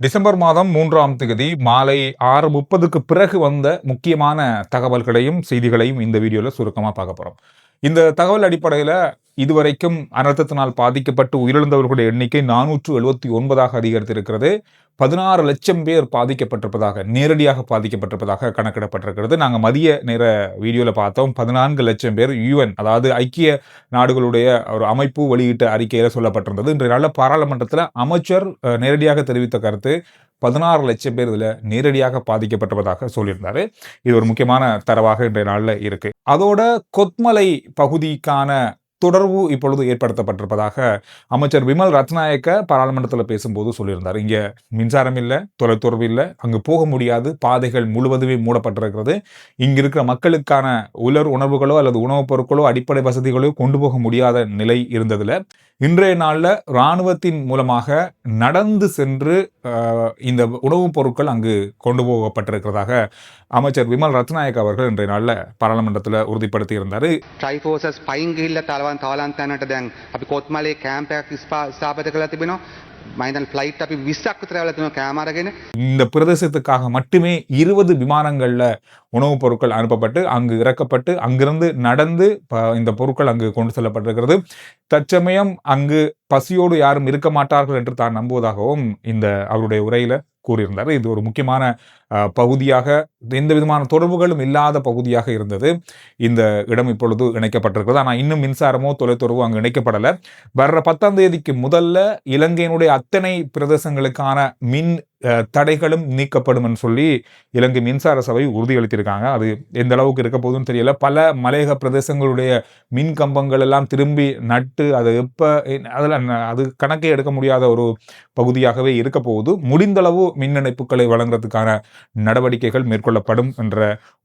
December மாதம் மூன்றாம் தேதி மாலை ஆறு முப்பதுக்கு பிறகு வந்த முக்கியமான தகவல்களையும் செய்திகளையும் இந்த வீடியோவில் சுருக்கமாக பார்க்க போகிறோம் இந்த தகவல் அடிப்படையில் இதுவரைக்கும் அனர்த்தத்தினால் பாதிக்கப்பட்டு உயிரிழந்தவர்களுடைய எண்ணிக்கை நானூற்று எழுபத்தி ஒன்பதாக அதிகரித்திருக்கிறது. பதினாறு லட்சம் பேர் பாதிக்கப்பட்டிருப்பதாக நேரடியாக பாதிக்கப்பட்டிருப்பதாக கணக்கிடப்பட்டிருக்கிறது. நாங்கள் மதிய நேர வீடியோவில் பார்த்தோம். பதினான்கு லட்சம் பேர் யுஎன் அதாவது ஐக்கிய நாடுகளுடைய ஒரு அமைப்பு வெளியிட்ட அறிக்கையில் சொல்லப்பட்டிருந்தது. இன்றைய நாளில் பாராளுமன்றத்தில் அமைச்சர் நேரடியாக தெரிவித்த கருத்து பதினாறு லட்சம் பேர் இதில் நேரடியாக பாதிக்கப்பட்டதாக சொல்லியிருந்தாரு. இது ஒரு முக்கியமான தரவாக இன்றைய நாளில் இருக்கு. அதோட கொத்மலை பகுதிக்கான தொடர்பு இப்பொழுது ஏற்படுத்தப்பட்டிருப்பதாக அமைச்சர் விமல் ரத்நாயக்க பாராளுமன்றத்தில் பேசும்போது சொல்லியிருந்தார். இங்கே மின்சாரம் இல்லை தொலைத்தொடர்பு இல்லை அங்கு போக முடியாது பாதைகள் முழுவதுமே மூடப்பட்டிருக்கிறது. இங்கு இருக்கிற மக்களுக்கான உலர் உணர்வுகளோ அல்லது உணவுப் பொருட்களோ அடிப்படை வசதிகளோ கொண்டு போக முடியாத நிலை இருந்ததுல. இன்றைய நாளில் இராணுவத்தின் மூலமாக நடந்து சென்று இந்த உணவுப் பொருட்கள் அங்கு கொண்டு போகப்பட்டிருக்கிறதாக அமைச்சர் விமல் ரத்நாயக் அவர்கள் இன்றைய நாளில் பாராளுமன்றத்தில் உறுதிப்படுத்தி இருந்தார் ට්‍රයිෆෝසස් පයින් ගිහිල්ල තලවන් තවලන් තැනට දැන් අපි කොත්මලේ කෑම්පයක් ස්ථාපත කළ තිබෙනවා මයිතන් ෆ්ලයිට් අපි විස්සක් විතර වෙලා තිබෙනවා කෑමාරගෙන இந்த பிரதேசத்துக்காக மட்டுமே இருபது விமானங்கள்ல உணவுப் பொருட்கள் அனுப்பப்பட்டு அங்கு இறக்கப்பட்டு அங்கிருந்து நடந்து ப- இந்த பொருட்கள் அங்கு கொண்டு செல்லப்பட்டிருக்கிறது தற்சமயம் அங்கு பசியோடு யாரும் இருக்க மாட்டார்கள் என்று தான் நம்புவதாகவும் இந்த அவருடைய உரையில கூறியிருந்தார் இது ஒரு முக்கியமான அஹ், பகுதியாக எந்த விதமான தொடர்புகளும் இல்லாத பகுதியாக இருந்தது. இந்த இடம் இப்பொழுது இணைக்கப்பட்டிருக்கிறது. ஆனால் இன்னும் மின்சாரமோ தொலைத்தொடர்போ அங்கு இணைக்கப்படலை. வர்ற பத்தாம் தேதிக்கு முதல்ல இலங்கையினுடைய அத்தனை பிரதேசங்களுக்கான மின் தடைகளும் நீக்கப்படும் சொல்லி இலங்கை மின்சார சபை உறுதியளித்திருக்காங்க. அது எந்த அளவுக்கு இருக்க போதுன்னு தெரியல. பல மலையக பிரதேசங்களுடைய மின் கம்பங்கள் எல்லாம் திரும்பி நட்டு அது எப்போ அதில் அது கணக்கே எடுக்க முடியாத ஒரு பகுதியாகவே இருக்க போகுது. முடிந்தளவு மின் இணைப்புகளை வழங்குறதுக்கான நடவடிக்கைகள் மேற்கொள்ளப்படும் என்ற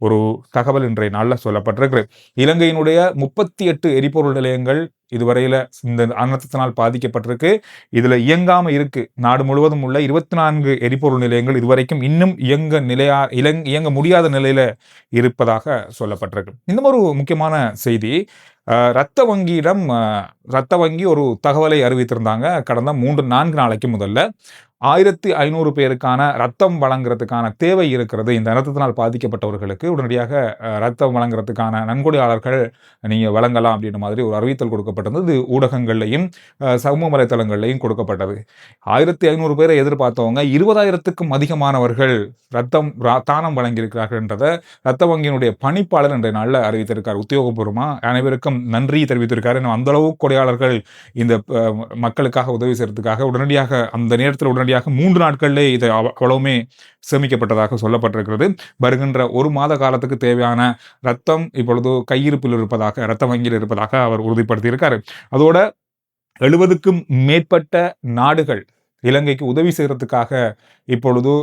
ஒரு தகவல் இன்றைய நாளில் சொல்லப்பட்டிருக்கு. இலங்கையினுடைய முப்பத்தி எட்டு எரிபொருள் நிலையங்கள் இதுவரையில் இந்த அனர்த்தத்தினால் பாதிக்கப்பட்டிருக்கு. இதில் இயங்காமல் இருக்கு. நாடு முழுவதும் உள்ள இருபத்தி நான்கு எரிபொருள் நிலையங்கள் இதுவரைக்கும் இன்னும் இயங்க நிலையா இலங் இயங்க முடியாத நிலையில் இருப்பதாக சொல்லப்பட்டிருக்கு. இந்த ஒரு முக்கியமான செய்தி இரத்த ரத்த வங்கியிடம் இரத்த ரத்த வங்கி ஒரு தகவலை அறிவித்திருந்தாங்க. கடந்த மூன்று நான்கு நாளைக்கு முதல்ல. ஆயிரத்தி ஐநூறு பேருக்கான ரத்தம் வழங்குறதுக்கான தேவை இருக்கிறது. இந்த ரத்தத்தினால் பாதிக்கப்பட்டவர்களுக்கு உடனடியாக ரத்தம் வழங்குறதுக்கான நன்கொடையாளர்கள் நீங்கள் வழங்கலாம் அப்படின்ற மாதிரி ஒரு அறிவித்தல் கொடுக்கப்பட்டது ஊடகங்கள்லையும் சமூக வலைத்தளங்கள்லையும் கொடுக்கப்பட்டது. ஆயிரத்தி ஐநூறு பேரை எதிர்பார்த்தவங்க இருபதாயிரத்துக்கும் அதிகமானவர்கள் ரத்தம் ரா- தானம் வழங்கியிருக்கிறார்கள் என்றதை ரத்த வங்கியினுடைய பணிப்பாளர் இன்றைய நாளில் அறிவித்திருக்கார். உத்தியோகபூர்வமாக அனைவருக்கும் நன்றி தெரிவித்திருக்காரு. இன்னும் அந்த அளவு கொடையாளர்கள் இந்த மக்களுக்காக உதவி செய்யறதுக்காக உடனடியாக அந்த நேரத்தில் உடனடியாக மூன்று நாட்களிலே இது அவ்வளவுமே சேமிக்கப்பட்டதாக சொல்லப்பட்டிருக்கிறது. வருகின்ற ஒரு மாத காலத்துக்கு தேவையான ரத்தம் இப்பொழுது கையிருப்பில் இருப்பதாக ரத்த வங்கியில் இருப்பதாக அவர் உறுதிப்படுத்தியிருக்காரு. அதோட எழுபதுக்கும் மேற்பட்ட நாடுகள் இலங்கைக்கு உதவி செய்கிறதுக்காக இப்பொழுது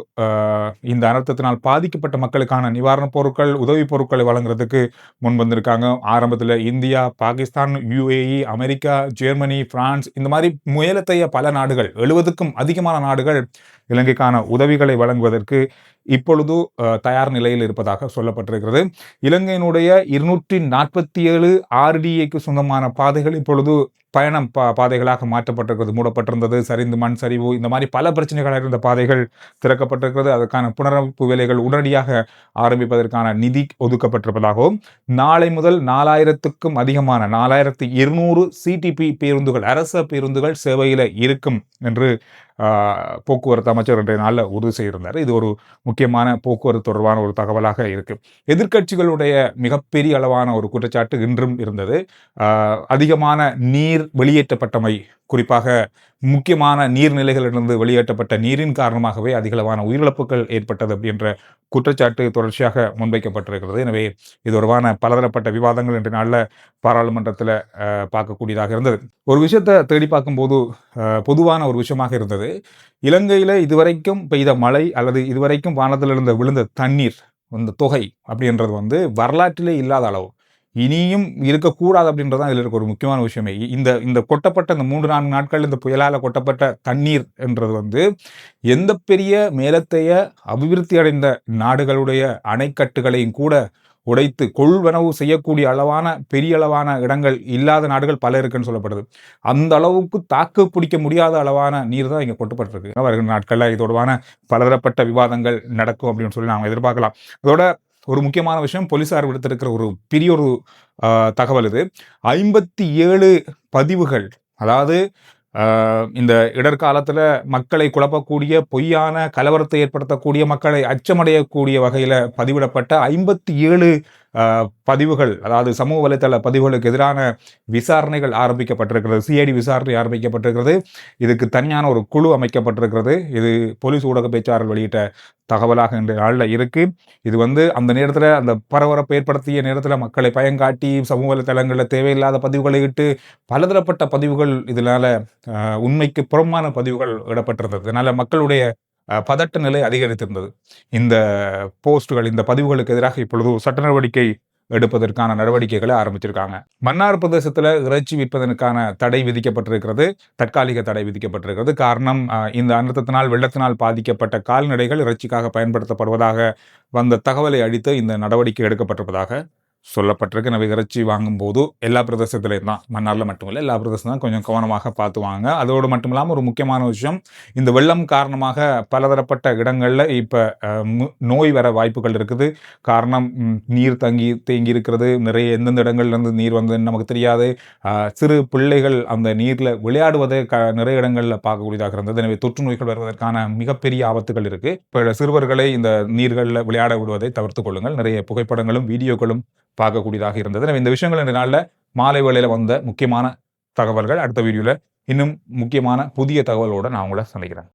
இந்த அனர்த்தத்தினால் பாதிக்கப்பட்ட மக்களுக்கான நிவாரணப் பொருட்கள் உதவிப் பொருட்களை வழங்குறதுக்கு முன் வந்திருக்காங்க ஆரம்பத்தில் India Pakistan UAE America Germany France இந்த மாதிரி முயலத்தைய பல நாடுகள் எழுபதுக்கும் அதிகமான நாடுகள் இலங்கைக்கான உதவிகளை வழங்குவதற்கு இப்பொழுது தயார் நிலையில் இருப்பதாக சொல்லப்பட்டிருக்கிறது. இலங்கையினுடைய இருநூற்றி நாற்பத்தி ஏழு ஆர்டிஏக்கு சொந்தமான பாதைகள் இப்பொழுது பயணம் பா பாதைகளாக மாற்றப்பட்டிருக்கிறது. மூடப்பட்டிருந்தது சரிந்து மண் சரிவு இந்த மாதிரி பல பிரச்சனைகளாக இருந்த பாதைகள் திறக்கப்பட்டிருக்கிறது. அதற்கான புனரமைப்பு வேலைகள் உடனடியாக ஆரம்பிப்பதற்கான நிதி ஒதுக்கப்பட்டிருப்பதாகவும் நாளை முதல் நாலாயிரத்துக்கும் அதிகமான நாலாயிரத்தி இருநூறு சிடிபி பேருந்துகள் அரச பேருந்துகள் சேவையில் இருக்கும் என்று போக்குவரத்து அமைச்சர் இன்றைய நாளில் உறுதி செய்திருந்தார். இது ஒரு முக்கியமான போக்குவரத்து தொடர்பான ஒரு தகவலாக இருக்குது எதிர்க்கட்சிகளுடைய மிகப்பெரிய அளவான ஒரு குற்றச்சாட்டு இன்றும் இருந்தது. அதிகமான நீர் வெளியேற்றப்பட்டமை குறிப்பாக முக்கியமான நீர்நிலைகளிலிருந்து வெளியேற்றப்பட்ட நீரின் காரணமாகவே அதிகளவான உயிரிழப்புகள் ஏற்பட்டது அப்படின்ற குற்றச்சாட்டு தொடர்ச்சியாக முன்வைக்கப்பட்டிருக்கிறது. எனவே இது தொடர்பான பலதரப்பட்ட விவாதங்கள் இன்றைய நாளில் பாராளுமன்றத்தில் பார்க்கக்கூடியதாக இருந்தது. ஒரு விஷயத்தை தேடி பார்க்கும்போது பொதுவான ஒரு விஷயமாக இருந்தது. இலங்கையில் இதுவரைக்கும் பெய்த மழை அல்லது இதுவரைக்கும் வானத்திலிருந்து விழுந்த தண்ணீர் அந்த தொகை அப்படின்றது வந்து வரலாற்றிலே இல்லாத அளவு. இனியும் இருக்கக்கூடாது அப்படின்றது தான் இதில் இருக்க ஒரு முக்கியமான விஷயமே. இந்த இந்த கொட்டப்பட்ட இந்த மூன்று நான்கு நாட்கள் இந்த புயலால் கொட்டப்பட்ட தண்ணீர் என்றது வந்து எந்த பெரிய மேலத்தைய அபிவிருத்தி அடைந்த நாடுகளுடைய அணைக்கட்டுகளையும் கூட உடைத்து கொள்வனவு செய்யக்கூடிய அளவான பெரிய அளவான இடங்கள் இல்லாத நாடுகள் பல இருக்குன்னு சொல்லப்படுது. அந்த அளவுக்கு தாக்கு பிடிக்க முடியாத அளவான நீர் தான் இங்கே கொட்டப்பட்டிருக்கு. வருகிற நாட்களில் இது தொடர்பான பலதரப்பட்ட விவாதங்கள் நடக்கும் அப்படின்னு சொல்லி நாம் எதிர்பார்க்கலாம். அதோட ஒரு முக்கியமான விஷயம் போலீஸார் விடுத்திருக்கிற ஒரு பெரிய ஒரு தகவல் இது. ஐம்பத்தி ஏழு பதிவுகள் அதாவது இந்த இடர்காலத்துல மக்களை குழப்பக்கூடிய பொய்யான கலவரத்தை ஏற்படுத்தக்கூடிய மக்களை அச்சமடையக்கூடிய வகையில பதிவிடப்பட்ட ஐம்பத்தி ஏழு பதிவுகள் அதாவது சமூக வலைத்தள பதிவுகளுக்கு எதிரான விசாரணைகள் ஆரம்பிக்கப்பட்டிருக்கிறது. சிஐடி விசாரணை ஆரம்பிக்கப்பட்டிருக்கிறது. இதுக்கு தனியான ஒரு குழு அமைக்கப்பட்டிருக்கிறது. இது போலீஸ் ஊடக பேச்சாளர் வெளியிட்ட தகவலாக இன்றைய நாளில் இருக்குது இது வந்து அந்த நேரத்தில் அந்த பரபரப்பை ஏற்படுத்திய நேரத்தில் மக்களை பயங்காட்டி சமூக வலைத்தளங்களில் தேவையில்லாத பதிவுகளை இட்டு பலதரப்பட்ட பதிவுகள் இதனால் உண்மைக்கு புறமான பதிவுகள் இடப்பட்டிருந்தது. அதனால் மக்களுடைய பதட்ட நிலை அதிகரித்திருந்தது. இந்த போஸ்டுகள் இந்த பதிவுகளுக்கு எதிராக இப்பொழுது சட்ட நடவடிக்கை எடுப்பதற்கான நடவடிக்கைகளை ஆரம்பிச்சிருக்காங்க. மன்னார் பிரதேசத்தில் இறைச்சி விற்பதற்கான தடை விதிக்கப்பட்டிருக்கிறது. தற்காலிக தடை விதிக்கப்பட்டிருக்கிறது. காரணம் இந்த அனர்த்தத்தினால் வெள்ளத்தினால் பாதிக்கப்பட்ட கால்நடைகள் இறைச்சிக்காக பயன்படுத்தப்படுவதாக வந்த தகவலை அடித்து இந்த நடவடிக்கை எடுக்கப்பட்டிருப்பதாக சொல்லப்பட்டிருக்கு. நம்ம இறைச்சி வாங்கும்போது எல்லா பிரதேசத்துலையும் தான். மன்னாரில் மட்டுமில்லை எல்லா பிரதேசம் தான் கொஞ்சம் கவனமாக பார்த்து வாங்க. அதோடு மட்டும் இல்லாமல் ஒரு முக்கியமான விஷயம் இந்த வெள்ளம் காரணமாக பலதரப்பட்ட இடங்களில் இப்போ நோய் வர வாய்ப்புகள் இருக்குது. காரணம் நீர் தங்கி தேங்கி இருக்கிறது. நிறைய எந்தெந்த இடங்கள்லேருந்து நீர் வந்ததுன்னு நமக்கு தெரியாது. சிறு பிள்ளைகள் அந்த நீரில் விளையாடுவதை க நிறைய இடங்களில் பார்க்கக்கூடியதாக இருந்தது. எனவே தொற்று நோய்கள் வருவதற்கான மிகப்பெரிய ஆபத்துகள் இருக்குது இப்போ சிறுவர்களை இந்த நீர்களில் விளையாட விடுவதை தவிர்த்து கொள்ளுங்கள். நிறைய புகைப்படங்களும் வீடியோக்களும் பார்க்கக்கூடியதாக இருந்தது. எனவே இந்த விஷயங்கள் இந்த நாளில் மாலை வேளையில் வந்த முக்கியமான தகவல்கள் அடுத்த வீடியோவில் இன்னும் முக்கியமான புதிய தகவலோடு நான் உங்களை சந்திக்கிறேன்.